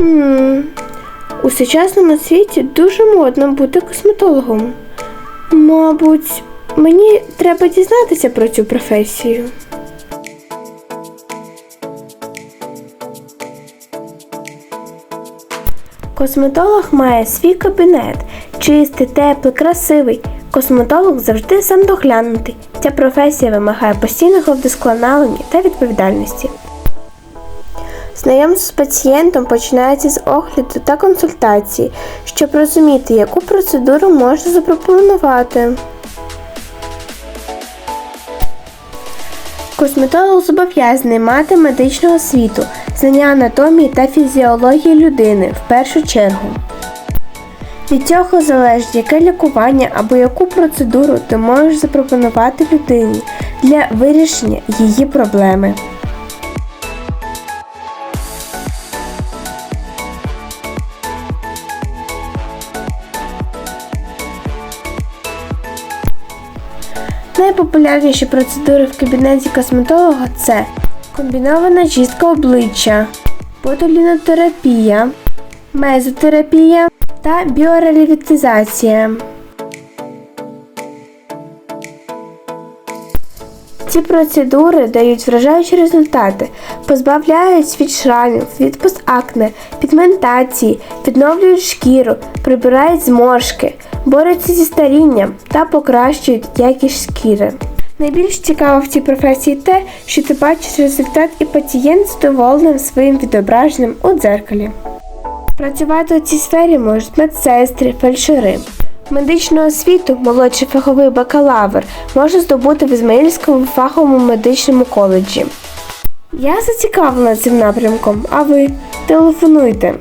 Хм. У сучасному світі дуже модно бути косметологом. Мабуть, мені треба дізнатися про цю професію. Косметолог має свій кабінет, чистий, теплий, красивий. Косметолог завжди сам доглянутий. Ця професія вимагає постійного вдосконалення та відповідальності. Знайомство з пацієнтом починається з огляду та консультації, щоб розуміти, яку процедуру можна запропонувати. Косметолог зобов'язаний мати медичну освіту, знання анатомії та фізіології людини в першу чергу. Від цього залежить, яке лікування або яку процедуру ти можеш запропонувати людині для вирішення її проблеми. Найпопулярніші процедури в кабінеті косметолога це комбінована чистка обличчя, ботулінотерапія, мезотерапія та біорелівітизація. Ці процедури дають вражаючі результати, позбавляють від шрамів, від постакне, пігментації, відновлюють шкіру, прибирають зморшки, борються зі старінням та покращують якість шкіри. Найбільш цікаво в цій професії те, що ти бачиш результат і пацієнт задоволеним своїм відображенням у дзеркалі. Працювати у цій сфері можуть медсестри, фельдшери. Медичну освіту молодший фаховий бакалавр може здобути в Ізмаїльському фаховому медичному коледжі. Я зацікавлена цим напрямком, а ви телефонуйте.